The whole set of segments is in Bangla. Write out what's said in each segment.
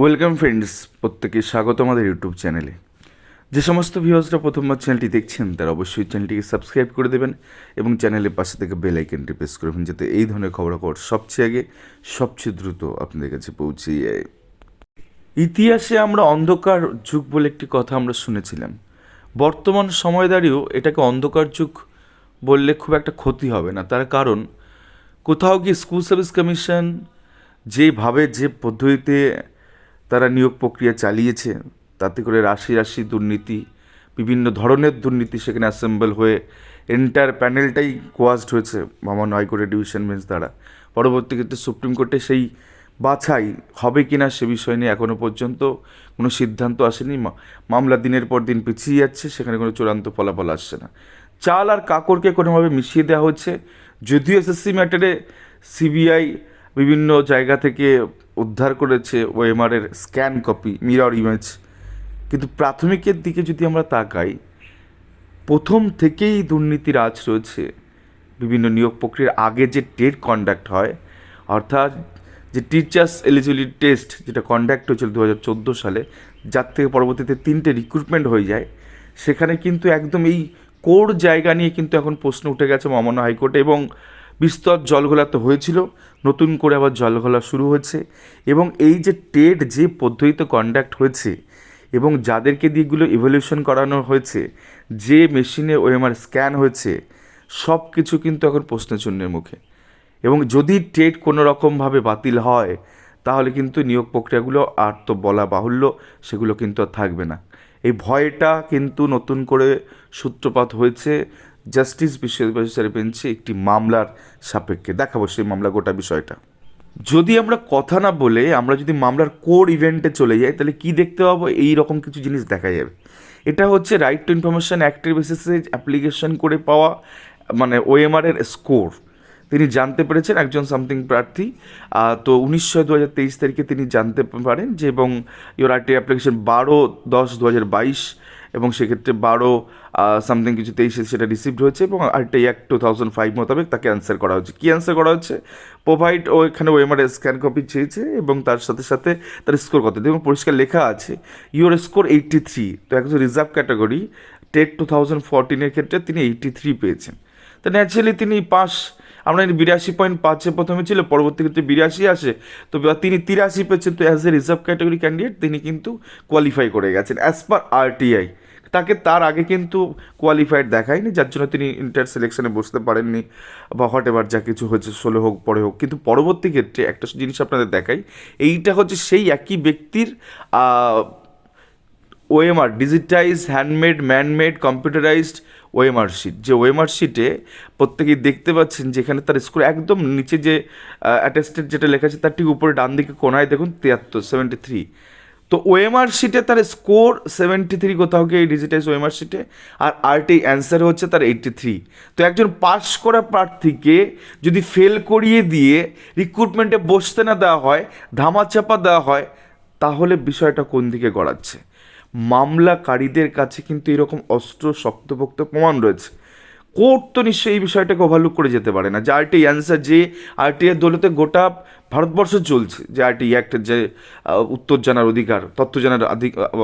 ওয়েলকাম ফ্রেন্ডস প্রত্যেকে স্বাগত আমাদের ইউটিউব চ্যানেলে। যে সমস্ত ভিউয়ার্সরা প্রথমবার চ্যানেলটি দেখছেন, তারা অবশ্যই চ্যানেলটিকে সাবস্ক্রাইব করে দেবেন এবং চ্যানেলের পাশে থেকে বেল আইকনটি প্রেস করবেন যাতে এই ধরনের খবরাখবর সবচেয়ে আগে, সবচেয়ে দ্রুত আপনাদের কাছে পৌঁছে যায়। ইতিহাসে আমরা অন্ধকার যুগ বলে একটি কথা আমরা শুনেছিলাম। বর্তমান সময় দাঁড়িয়েও এটাকে অন্ধকার যুগ বললে খুব একটা ক্ষতি হবে না। তার কারণ, কোথাও কি স্কুল সার্ভিস কমিশন যেভাবে যে পদ্ধতিতে তারা নিয়োগ প্রক্রিয়া চালিয়েছে। তাতে করে রাশি রাশি দুর্নীতি, বিভিন্ন ধরনের দুর্নীতি সেখানে অ্যাসেম্বল হয়ে এন্টার প্যানেলটাই কোয়াজড হয়েছে মামন হাইকোর্টের ডিভিশন বেঞ্চ দ্বারা। পরবর্তী ক্ষেত্রে সুপ্রিম কোর্টে সেই বাছাই হবে কি না সে বিষয় নিয়ে এখনও পর্যন্ত কোনো সিদ্ধান্ত আসেনি। মামলা দিনের পর দিন পিছিয়ে যাচ্ছে, সেখানে কোনো চূড়ান্ত ফলাফল আসছে না। চাল আর কাকড়কে কোনোভাবে মিশিয়ে দেওয়া হচ্ছে যদিও এসএসসি ম্যাটারে সিবিআই বিভিন্ন জায়গা থেকে উদ্ধার করেছে ওএমআরের স্ক্যান কপি, মিরর ইমেজ। কিন্তু প্রাথমিকের দিকে যদি আমরা তাকাই, প্রথম থেকেই দুর্নীতির আজ রয়েছে। বিভিন্ন নিয়োগ প্রক্রিয়ার আগে যে টেট কন্ডাক্ট হয়, অর্থাৎ যে টিচার্স এলিজিবিলিটি টেস্ট যেটা কন্ডাক্ট হয়েছিল দু হাজার চোদ্দ সালে, যার থেকে পরবর্তীতে তিনটে রিক্রুটমেন্ট হয়ে যায়, সেখানে কিন্তু একদম এই কোর জায়গা নিয়ে কিন্তু এখন প্রশ্ন উঠে গেছে মহামান্য হাইকোর্টে এবং বিস্তর জলঘোলা তো হয়েছিল, নতুন করে আবার জলঘোলা শুরু হয়েছে এবং এই যে টেট যে পদ্ধতিতে কন্ডাক্ট হয়েছে এবং যাদেরকে দিকগুলো ইভলিউশন করানো হয়েছে, যে মেশিনে ওএমআর স্ক্যান হয়েছে সব কিছু কিন্তু এখন প্রশ্নচিহ্নের মুখে। এবং যদি টেট কোনো রকমভাবে বাতিল হয়, তাহলে কিন্তু নিয়োগ প্রক্রিয়াগুলো আর তো বলা বাহুল্য, সেগুলো কিন্তু আর থাকবে না। এই ভয়টা কিন্তু নতুন করে সূত্রপাত হয়েছে জাস্টিস বিশ্ববিদ্যালয়ের বেঞ্চে একটি মামলার সাপেক্ষে। দেখাবো সেই মামলা, গোটা বিষয়টা। যদি আমরা কথা না বলে, আমরা যদি মামলার কোর ইভেন্টে চলে যাই, তাহলে কি দেখতে পাবো? এই রকম কিছু জিনিস দেখা যাবে। এটা হচ্ছে রাইট টু ইনফরমেশন অ্যাক্টের বেসিসে অ্যাপ্লিকেশন করে পাওয়া মানে ওএমআর এর স্কোর তিনি জানতে পেরেছেন একজন সামথিং প্রার্থী। তো উনিশশো দু হাজার তেইশ তারিখে তিনি জানতে পারেন যে, এবং ইওর আরটি অ্যাপ্লিকেশন বারো দশ দু হাজার বাইশ এবং সেক্ষেত্রে বারো সামথিং কিছু তেইশে সেটা রিসিভড হয়েছে এবং আরেকটা অ্যাক্ট টু থাউজেন্ড ফাইভ মোতাবেক তাকে অ্যান্সার করা হচ্ছে কী অ্যান্সার করা হচ্ছে প্রোভাইড ও এখানে ওএমআর স্ক্যান কপি চেয়েছে এবং তার সাথে সাথে তার স্কোর কত? এবং পরিষ্কার লেখা আছে ইউর স্কোর এইটটি থ্রি তো একজন reserve category TET two thousand ফোরটিনের ক্ষেত্রে তিনি এইটটি থ্রি পেয়েছেন। তো ন্যাচারালি তিনি পাস আমরা বিরাশি পয়েন্ট পাঁচে প্রথমে ছিল, পরবর্তী ক্ষেত্রে বিরাশি আসে। তো তিনি তিরাশি পেয়েছেন, তো as a reserve category candidate তিনি কিন্তু কোয়ালিফাই করে গেছেন অ্যাজ পার আরটিআই তাকে তার আগে কিন্তু কোয়ালিফাইড দেখায়নি, যার জন্য তিনি ইন্টার সিলেকশনে বসতে পারেননি, বা হট এবার যা কিছু হয়েছে, ষোলো হোক, পরে হোক। কিন্তু পরবর্তী ক্ষেত্রে একটা জিনিস আপনাদের দেখাই, এইটা হচ্ছে সেই একই ব্যক্তির OMR digitize handmade manmade computerized OMR sheet যে ওএমআর শিটে প্রত্যেকেই দেখতে পাচ্ছেন যেখানে তার স্কোর একদম নিচে যে অ্যাটেস্টেড যেটা লেখা আছে, তার ঠিক উপরে ডান দিকে কোনায় দেখুন, তিয়াত্তর সেভেন্টি থ্রি তো ওএমআর শিটে তার স্কোর সেভেন্টি থ্রি কোথাও গিয়ে এই ডিজিটাইজ ওএমআর শিটে আর আরটি অ্যান্সার হচ্ছে তার এইটটি থ্রি তো একজন পাস করা প্রার্থীকে যদি ফেল করিয়ে দিয়ে রিক্রুটমেন্টে বসতে না দেওয়া হয়, ধামাচাপা দেওয়া হয়, তাহলে বিষয়টা কোন দিকে গড়াচ্ছে? মামলাকারীদের কাছে কিন্তু এরকম অস্ত্র শক্তপোক্ত প্রমাণ রয়েছে। কোর্ট তো নিশ্চয়ই এই বিষয়টাকে ওভারলুক করে যেতে পারে না। যে আরটি অ্যান্সার যে আরটি এর দৌলতে গোটা ভারতবর্ষ চলছে, যে আরটি অ্যাক্টের যে উত্তর জানার অধিকার, তথ্য জানার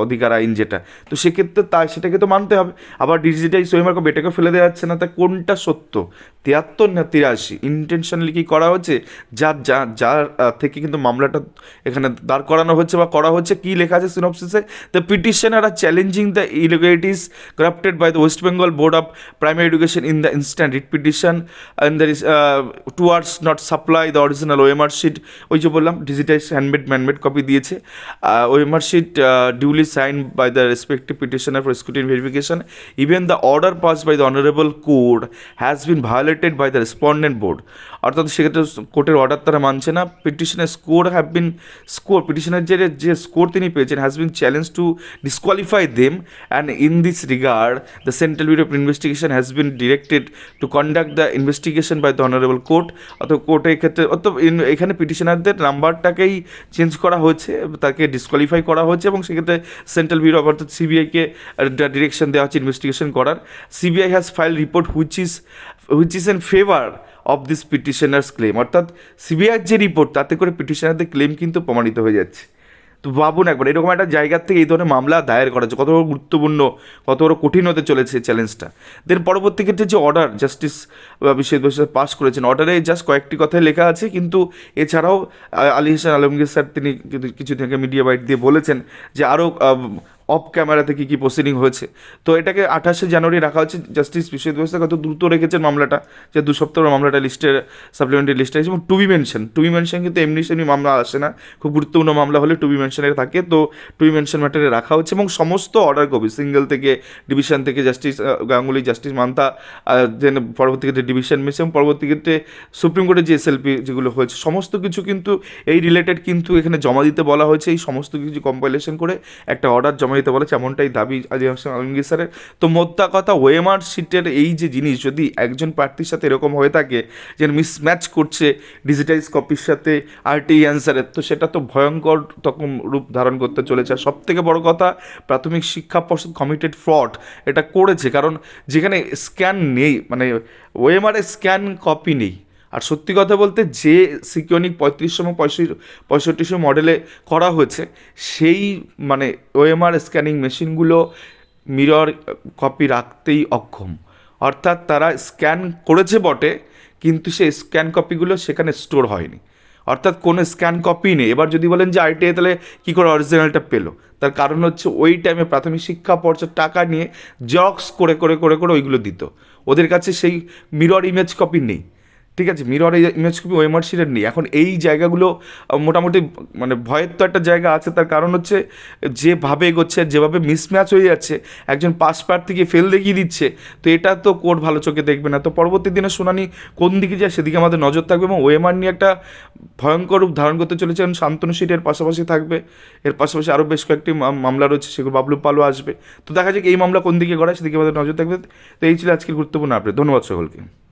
অধিকার আইন যেটা, তো সেক্ষেত্রে তা, সেটাকে তো মানতে হবে। আবার ডিজিটাইজ ওয়েমার্ক বেটাকে ফেলে দেওয়া যাচ্ছে না, তা কোনটা সত্য? তিয়াত্তর না তিরাশি? ইন্টেনশনালি কি করা হচ্ছে? যার যা যার থেকে কিন্তু মামলাটা এখানে দাঁড় করানো হচ্ছে বা করা হচ্ছে, কি লেখা আছে সিনপসিসে the petitioner are challenging the illegalities corrupted by the West Bengal Board of Primary Education in the instant. Writ petition and there is not supply the original the sheet, ওই যে বললাম ডিজিটাইজ হ্যান্ডমেড ম্যানমেড কপি দিয়েছে। OMR sheet duly sign by the respective petitioner for scrutiny verification even the order pass by the honourable court has been violated by the respondent board অর্থাৎ সেক্ষেত্রে কোর্টের অর্ডার তারা মানছে না। পিটিশনের স্কোর হ্যাভ বিন স্কোর পিটিশনের যে যে স্কোর তিনি পেয়েছেন has been challenge to disqualify them and in this regard the Central Bureau of Investigation has been directed to conduct the investigation by the honourable court অথবা কোর্টের ক্ষেত্রে অত এখানে পিটিশনারদের নাম্বারটাকেই চেঞ্জ করা হয়েছে, তাকে ডিসকোয়ালিফাই করা হয়েছে এবং সেক্ষেত্রে সেন্ট্রাল ব্যুরো অর্থাৎ সিবিআইকে ডিরেকশন দেওয়া হচ্ছে ইনভেস্টিগেশন করার। CBI has file report which is which is in favour of this petitioners claim অর্থাৎ সিবিআইয়ের যে রিপোর্ট তাতে করে পিটিশনারদের ক্লেম কিন্তু প্রমাণিত হয়ে যাচ্ছে। তো ভাবুন একবার, এরকম একটা জায়গার থেকে এই ধরনের মামলা দায়ের করা হচ্ছে, কত বড় গুরুত্বপূর্ণ, কত বড় কঠিন হতে চলেছে চ্যালেঞ্জটা দেন পরবর্তী ক্ষেত্রে যে অর্ডার জাস্টিস বিশেষ বিশেষ পাস করেছেন অর্ডারে জাস্ট কয়েকটি কথায় লেখা আছে, কিন্তু এছাড়াও আলী হাসান আলমগীর স্যার, তিনি কিন্তু আগে মিডিয়া বাইট দিয়ে বলেছেন যে আরও অফ ক্যামেরাতে কী কী প্রসিডিং হয়েছে। তো এটাকে আঠাশে জানুয়ারি রাখা হচ্ছে জাস্টিস বিশ্বজিৎ বসে কত দ্রুত রেখেছেন মামলাটা, যে দু সপ্তাহ মামলাটা লিস্টে সাপ্লিমেন্টারি লিস্টে আছে এবং to be mention to be mention কিন্তু এমনি সেমনি মামলা আসে না। খুব গুরুত্বপূর্ণ মামলা হলে টু বি মেনশনে থাকে। তো টু বি মেনশন ম্যাটারে রাখা হচ্ছে। এবং সমস্ত অর্ডার কপি সিঙ্গেল থেকে ডিভিশন থেকে জাস্টিস গাঙ্গুলি জাস্টিস মান্তা দেন পরবর্তী ক্ষেত্রে ডিভিশন মেস এবং পরবর্তী ক্ষেত্রে সুপ্রিম কোর্টের যে এসএলপি যেগুলো হয়েছে, সমস্ত কিছু কিন্তু এই রিলেটেড কিন্তু এখানে জমা দিতে বলা হয়েছে। এই সমস্ত কিছু কম্পাইলেশন করে একটা অর্ডার জমা দিতে বলেছে এমনটাই দাবি হাসান আলমগীর স্যারের। তো মোদ্দা কথা, ওয়েমার শিটের এই যে জিনিস, যদি একজন প্রার্থীর সাথে এরকম হয়ে থাকে যে মিসম্যাচ করছে ডিজিটাইজ কপির সাথে আরটি অ্যান্সারের তো সেটা তো ভয়ঙ্কর তখন রূপ ধারণ করতে চলেছে। আর সব থেকে বড় কথা, প্রাথমিক শিক্ষা পর্ষদ কমিটেড ফ্রড এটা করেছে। কারণ যেখানে স্ক্যান নেই মানে ওএমআর স্ক্যান কপি নেই। আর সত্যি কথা বলতে যে সিকিউনিক পঁয়ত্রিশশো পঁয়ষট্টি পঁয়ষট্টিশো মডেলে করা হয়েছে, সেই মানে ওএমআর স্ক্যানিং মেশিনগুলো মিরর কপি রাখতেই অক্ষম। অর্থাৎ তারা স্ক্যান করেছে বটে, কিন্তু সেই স্ক্যান কপিগুলো সেখানে স্টোর হয়নি। অর্থাৎ কোনো স্ক্যান কপি নেই। এবার যদি বলেন যে আইটিআই তাহলে কী করে অরিজিনালটা পেল? তার কারণ হচ্ছে ওই টাইমে প্রাথমিক শিক্ষা পর্যায়ে টাকা নিয়ে জেরক্স করে করে করে করে ওইগুলো দিত। ওদের কাছে সেই মিরর ইমেজ কপি নেই। ঠিক আছে মিরর এই ইমেজ কপি ওয়েমার শিটের নেই। এখন এই জায়গাগুলো মোটামুটি মানে ভয়ের তো একটা জায়গা আছে, তার কারণ হচ্ছে যেভাবে এগোচ্ছে, যেভাবে মিসম্যাচ হয়ে যাচ্ছে, একজন পাস প্রার্থীকে ফেল দেখিয়ে দিচ্ছে, তো এটা তো কোর্ট ভালো চোখে দেখবে না। তো পরবর্তী দিনে শুনানি কোন দিকে যায়, সেদিকে আমাদের নজর থাকবে এবং ওয়েমার নিয়ে একটা ভয়ঙ্কর রূপ ধারণ করতে চলেছে এবং শান্তনু সিট এর পাশাপাশি থাকবে। এর পাশাপাশি আরও বেশ কয়েকটি মাম- মামলা রয়েছে, সেগুলো বাবলু পালও আসবে। তো দেখা যাক এই মামলা কোন দিকে গড়ায়, সেদিকে আমাদের নজর থাকবে। তো এই ছিল আজকের গুরুত্বপূর্ণ আপডেট ধন্যবাদ সকলকে।